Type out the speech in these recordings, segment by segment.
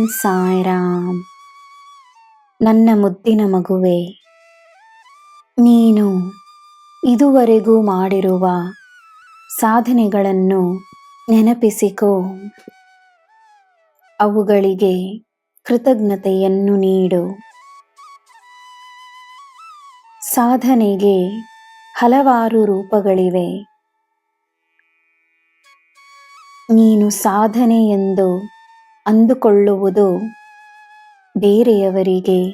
ಸಾಯ್ರಾಮ್. ನನ್ನ ಮುದ್ದಿನ ಮಗುವೆ, ನೀನು ಇದುವರೆಗೂ ಮಾಡಿರುವ ಸಾಧನೆಗಳನ್ನು ನೆನಪಿಸಿಕೋ. ಅವುಗಳಿಗೆ ಕೃತಜ್ಞತೆಯನ್ನು ನೀಡು. ಸಾಧನೆಗೆ ಹಲವಾರು ರೂಪಗಳಿವೆ. ನೀನು ಸಾಧನೆ ಎಂದು ಅಂದುಕೊಳ್ಳುವುದು ಬೇರೆಯವರಿಗೆ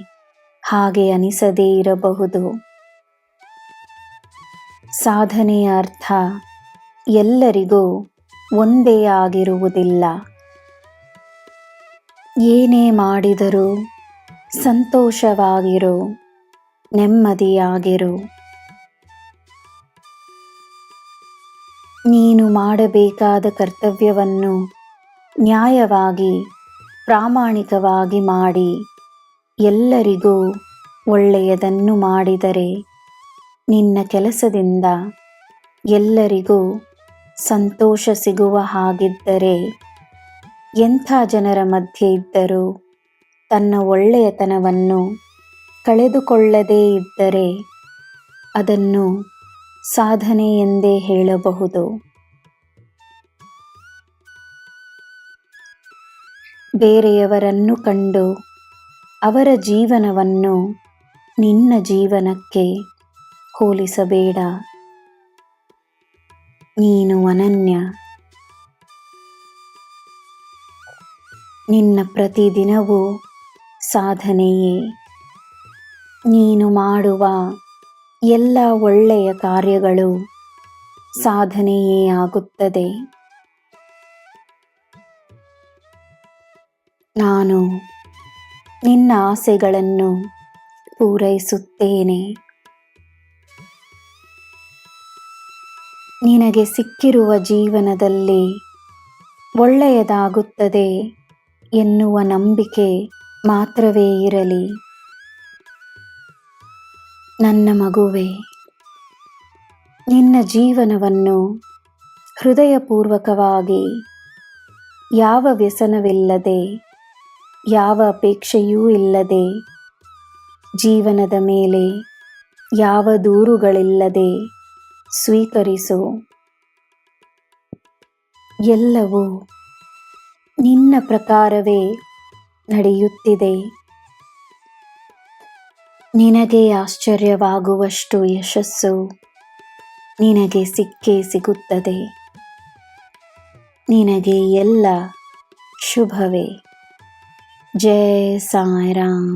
ಹಾಗೆ ಅನಿಸದೇ ಇರಬಹುದು. ಸಾಧನೆಯ ಅರ್ಥ ಎಲ್ಲರಿಗೂ ಒಂದೇ ಆಗಿರುವುದಿಲ್ಲ. ಏನೇ ಮಾಡಿದರೂ ಸಂತೋಷವಾಗಿರು, ನೆಮ್ಮದಿಯಾಗಿರು. ನೀನು ಮಾಡಬೇಕಾದ ಕರ್ತವ್ಯವನ್ನು ನ್ಯಾಯವಾಗಿ, ಪ್ರಾಮಾಣಿಕವಾಗಿ ಮಾಡಿ, ಎಲ್ಲರಿಗೂ ಒಳ್ಳೆಯದನ್ನು ಮಾಡಿದರೆ, ನಿನ್ನ ಕೆಲಸದಿಂದ ಎಲ್ಲರಿಗೂ ಸಂತೋಷ ಸಿಗುವ ಹಾಗಿದ್ದರೆ, ಎಂಥ ಜನರ ಮಧ್ಯೆ ಇದ್ದರೂ ತನ್ನ ಒಳ್ಳೆಯತನವನ್ನು ಕಳೆದುಕೊಳ್ಳದೇ ಇದ್ದರೆ, ಅದನ್ನು ಸಾಧನೆ ಎಂದೇ ಹೇಳಬಹುದು. ಬೇರೆಯವರನ್ನು ಕಂಡು ಅವರ ಜೀವನವನ್ನು ನಿನ್ನ ಜೀವನಕ್ಕೆ ಹೋಲಿಸಬೇಡ. ನೀನು ಅನನ್ಯ. ನಿನ್ನ ಪ್ರತಿದಿನವೂ ಸಾಧನೆಯೇ. ನೀನು ಮಾಡುವ ಎಲ್ಲ ಒಳ್ಳೆಯ ಕಾರ್ಯಗಳು ಸಾಧನೆಯೇ ಆಗುತ್ತದೆ. ನಾನು ನಿನ್ನ ಆಸೆಗಳನ್ನು ಪೂರೈಸುತ್ತೇನೆ. ನಿನಗೆ ಸಿಕ್ಕಿರುವ ಜೀವನದಲ್ಲಿ ಒಳ್ಳೆಯದಾಗುತ್ತದೆ ಎನ್ನುವ ನಂಬಿಕೆ ಮಾತ್ರವೇ ಇರಲಿ. ನನ್ನ ಮಗುವೆ, ನಿನ್ನ ಜೀವನವನ್ನು ಹೃದಯಪೂರ್ವಕವಾಗಿ ಯಾವ ವ್ಯಸನವಿಲ್ಲದೆ ಯಾವ ಅಪೇಕ್ಷೆಯೂ ಇಲ್ಲದೆ, ಜೀವನದ ಮೇಲೆ ಯಾವ ದೂರುಗಳಿಲ್ಲದೆ ಸ್ವೀಕರಿಸು. ಎಲ್ಲವೂ ನಿನ್ನ ಪ್ರಕಾರವೇ ನಡೆಯುತ್ತಿದೆ. ನಿನಗೆ ಆಶ್ಚರ್ಯವಾಗುವಷ್ಟು ಯಶಸ್ಸು ನಿನಗೆ ಸಿಕ್ಕೇ ಸಿಗುತ್ತದೆ. ನಿನಗೆ ಎಲ್ಲ ಶುಭವೇ. ಜಯ ಸಾಯಿರಾಮ್